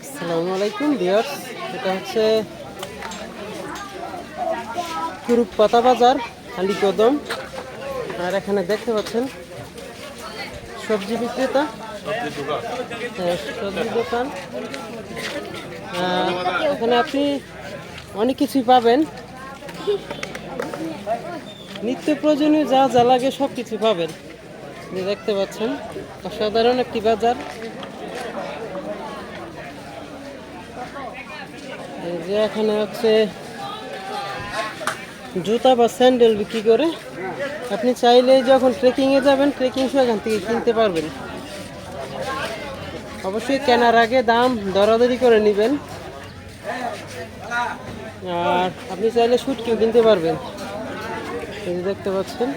আসসালামু আলাইকুম বিয়ার্স এটা হচ্ছে কুরুপ পাতা বাজার আলি কদম। আর এখানে দেখতে পাচ্ছেন সবজি বিক্রেতা। হ্যাঁ, সবজি দোকান। এখানে আপনি অনেক কিছুই পাবেন। নিত্য প্রয়োজনীয় যা যা লাগে সব কিছু পাবেন। দেখতে পাচ্ছেন, অসাধারণ একটি বাজার। যে এখানে হচ্ছে জুতা বা স্যান্ডেল বিক্রি করে। আপনি চাইলে যখন ট্রেকিংয়ে যাবেন ট্রেকিং এখান থেকে কিনতে পারবেন। অবশ্যই কেনার আগে দাম দরাদরি করে নেবেন। আর আপনি চাইলে শুটকিও কিনতে পারবেন। দেখতে পাচ্ছেন।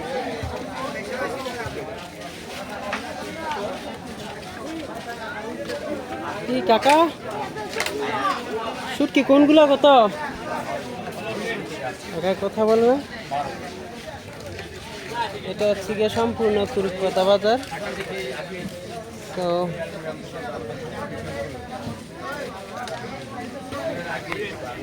কি কাকা? শুটকি কোনগুলো কত? কথা বলবে? এটা হচ্ছে গিয়ে সম্পূর্ণ কুরুপাতা বাজার। তো